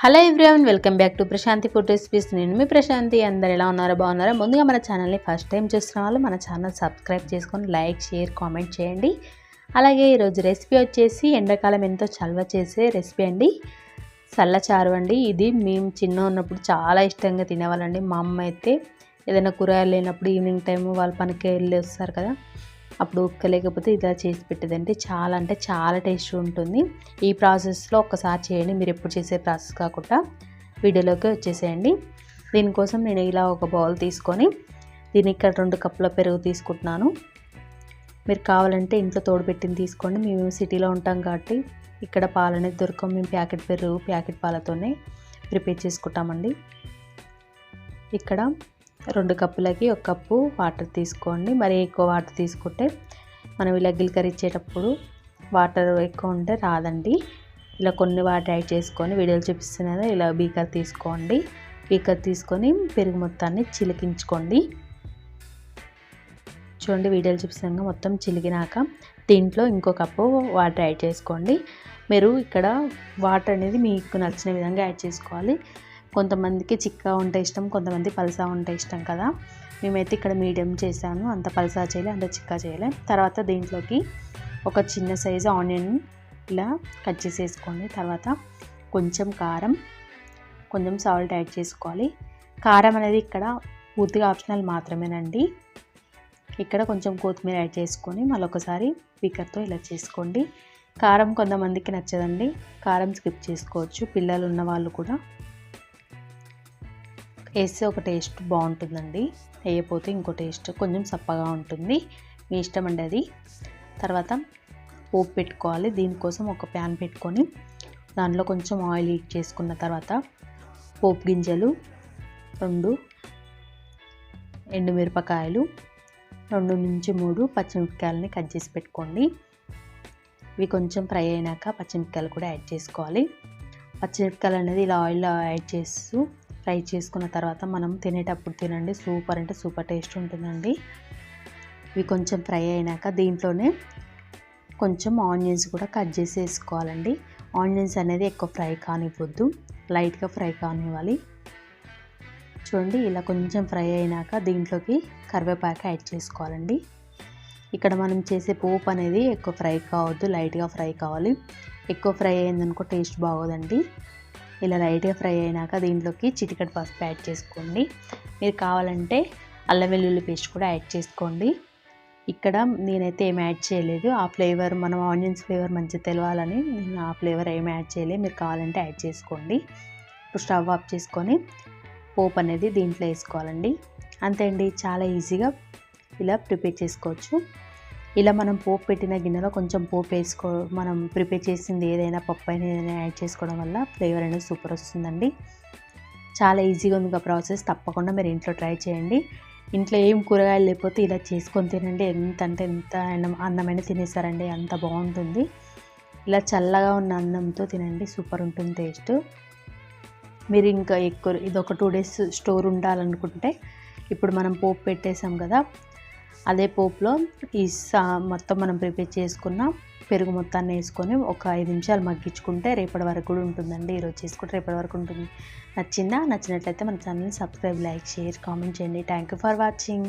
Hello everyone welcome back to Prashanti food recipes నేను మీ ప్రశాంతి. అందరు ఎలా ఉన్నారో బాగున్నారా? ముందుగా మన ఛానల్ని ఫస్ట్ టైం చూస్తున్న వాళ్ళు మన ఛానల్ సబ్స్క్రైబ్ చేసుకొని లైక్ షేర్ కామెంట్ చేయండి. అలాగే ఈరోజు రెసిపీ వచ్చేసి ఎండాకాలం ఎంతో చల్వ చేసే రెసిపీ అండి. చల్లచారు అండి. ఇది మేము చిన్న ఉన్నప్పుడు చాలా ఇష్టంగా తినేవాళ్ళండి మా అమ్మ అయితే ఏదైనా కూరగాయలు లేనప్పుడు ఈవినింగ్ టైం వాళ్ళ పనికి వెళ్ళి వస్తారు కదా. అప్పుడు ఉక్క లేకపోతే ఇలా చేసి పెట్టేదంటే చాలా అంటే చాలా టేస్ట్ ఉంటుంది. ఈ ప్రాసెస్లో ఒక్కసారి చేయండి. మీరు ఎప్పుడు చేసే ప్రాసెస్ కాకుండా వీడియోలోకి వచ్చేసేయండి. దీనికోసం నేను ఇలా ఒక బౌల్ తీసుకొని దీని ఇక్కడ రెండు కప్పుల పెరుగు తీసుకుంటున్నాను. మీరు కావాలంటే ఇంట్లో తోడుపెట్టింది తీసుకోండి. మేము సిటీలో ఉంటాం కాబట్టి ఇక్కడ పాలు అనేది దొరకవు. మేము ప్యాకెట్ పెరుగు ప్యాకెట్ పాలతోనే ప్రిపేర్ చేసుకుంటామండి. ఇక్కడ రెండు కప్పులకి ఒక కప్పు వాటర్ తీసుకోండి. మరి ఎక్కువ వాటర్ తీసుకుంటే మనం ఇలా గిలకరిచ్చేటప్పుడు వాటర్ ఎక్కువ ఉంటే రాదండి. ఇలా కొన్ని వాటర్ యాడ్ చేసుకొని వీడియోలు చూపిస్తున్నది ఇలా బీకర్ తీసుకోండి. బీకర్ తీసుకొని పెరుగు మొత్తాన్ని చిలికించుకోండి. చూడండి వీడియోలు చూపిస్తున్నాక మొత్తం చిలిగినాక దీంట్లో ఇంకో కప్పు వాటర్ యాడ్ చేసుకోండి. మీరు ఇక్కడ వాటర్ అనేది మీకు నచ్చిన విధంగా యాడ్ చేసుకోవాలి. కొంతమందికి చిక్కగా ఉంటే ఇష్టం కొంతమంది పలసా ఉంటే ఇష్టం కదా. మేమైతే ఇక్కడ మీడియం చేశాను. అంత పలసా చేయలే అంత చిక్కా చేయలే. తర్వాత దీంట్లోకి ఒక చిన్న సైజు ఆనియన్ ఇలా కట్ చేసేసుకోండి. తర్వాత కొంచెం కారం కొంచెం సాల్ట్ యాడ్ చేసుకోవాలి. కారం అనేది ఇక్కడ పూర్తిగా ఆప్షనల్ మాత్రమేనండి. ఇక్కడ కొంచెం కొత్తిమీర యాడ్ చేసుకొని మళ్ళీ ఒకసారి ఇలా చేసుకోండి. కారం కొంతమందికి నచ్చదండి. కారం స్కిప్ చేసుకోవచ్చు. పిల్లలు ఉన్న వాళ్ళు కూడా వేస్తే ఒక టేస్ట్ బాగుంటుందండి. వేయపోతే ఇంకో టేస్ట్ కొంచెం సప్పగా ఉంటుంది. మీ ఇష్టం అండి అది. తర్వాత పోపు పెట్టుకోవాలి. దీనికోసం ఒక ప్యాన్ పెట్టుకొని దాంట్లో కొంచెం ఆయిల్ హీట్ చేసుకున్న తర్వాత పోపు గింజలు రెండు ఎండుమిరపకాయలు రెండు నుంచి మూడు పచ్చిమిరపకాయలని కట్ చేసి పెట్టుకోండి. ఇవి కొంచెం ఫ్రై అయినాక పచ్చిమిరపకాయలు కూడా యాడ్ చేసుకోవాలి. పచ్చిమిరపకాయలు అనేది ఇలా ఆయిల్లో యాడ్ చేస్తూ ఫ్రై చేసుకున్న తర్వాత మనం తినేటప్పుడు తినండి. సూపర్ అంటే సూపర్ టేస్ట్ ఉంటుందండి. ఇవి కొంచెం ఫ్రై అయినాక దీంట్లోనే కొంచెం ఆనియన్స్ కూడా కట్ చేసి వేసుకోవాలండి ఆనియన్స్ అనేది ఎక్కువ ఫ్రై కానివ్వద్దు. లైట్గా ఫ్రై కానివ్వాలి. చూడండి ఇలా కొంచెం ఫ్రై అయినాక దీంట్లోకి కరివేపాకు యాడ్ చేసుకోవాలండి. ఇక్కడ మనం చేసే పోపు అనేది ఎక్కువ ఫ్రై కావద్దు లైట్గా ఫ్రై కావాలి. ఎక్కువ ఫ్రై అయిందనుకో టేస్ట్ బాగోదండి. ఇలా లైట్గా ఫ్రై అయినాక దీంట్లోకి చిటికట్ పసుపు యాడ్ చేసుకోండి. మీరు కావాలంటే అల్లం వెల్లుల్లి పేస్ట్ కూడా యాడ్ చేసుకోండి. ఇక్కడ నేనైతే ఏం యాడ్ చేయలేదు. ఆ ఫ్లేవర్ మనం ఆనియన్స్ ఫ్లేవర్ మంచిగా తెలవాలని నేను ఆ ఫ్లేవర్ ఏం యాడ్ చేయలేదు. మీరు కావాలంటే యాడ్ చేసుకోండి. ఇప్పుడు స్టవ్ ఆఫ్ చేసుకొని పోపు అనేది దీంట్లో వేసుకోవాలండి. అంతే అండి. చాలా ఈజీగా ఇలా ప్రిపేర్ చేసుకోవచ్చు. ఇలా మనం పోపు పెట్టిన గిన్నెలో కొంచెం పోపు వేసుకో మనం ప్రిపేర్ చేసింది ఏదైనా పప్పు అయినా ఏదైనా యాడ్ చేసుకోవడం వల్ల ఫ్లేవర్ అనేది సూపర్ వస్తుందండి. చాలా ఈజీగా ఉంది ప్రాసెస్. తప్పకుండా మీరు ఇంట్లో ట్రై చేయండి. ఇంట్లో ఏం కూరగాయలు లేకపోతే ఇలా చేసుకొని తినండి. ఎంత అంటే ఎంత అన్నమైన తినేసారండి. అంత బాగుంటుంది. ఇలా చల్లగా ఉన్న అన్నంతో తినండి. సూపర్ ఉంటుంది టేస్ట్. మీరు ఇంకా ఎక్కువ ఇది ఒక టూ డేస్ స్టోర్ ఉండాలనుకుంటే ఇప్పుడు మనం పోపు పెట్టేసాం కదా అదే పోపులో ఈ సా మొత్తం మనం ప్రిపేర్ చేసుకున్న పెరుగు మొత్తాన్ని వేసుకొని ఒక ఐదు నిమిషాలు మగ్గించుకుంటే రేపటి వరకు కూడా ఉంటుందండి. ఈరోజు చేసుకుంటే రేపటి వరకు ఉంటుంది. నచ్చిందా? నచ్చినట్లయితే మన ఛానల్ని సబ్స్క్రైబ్ లైక్ షేర్ కామెంట్ చేయండి. Thank you for watching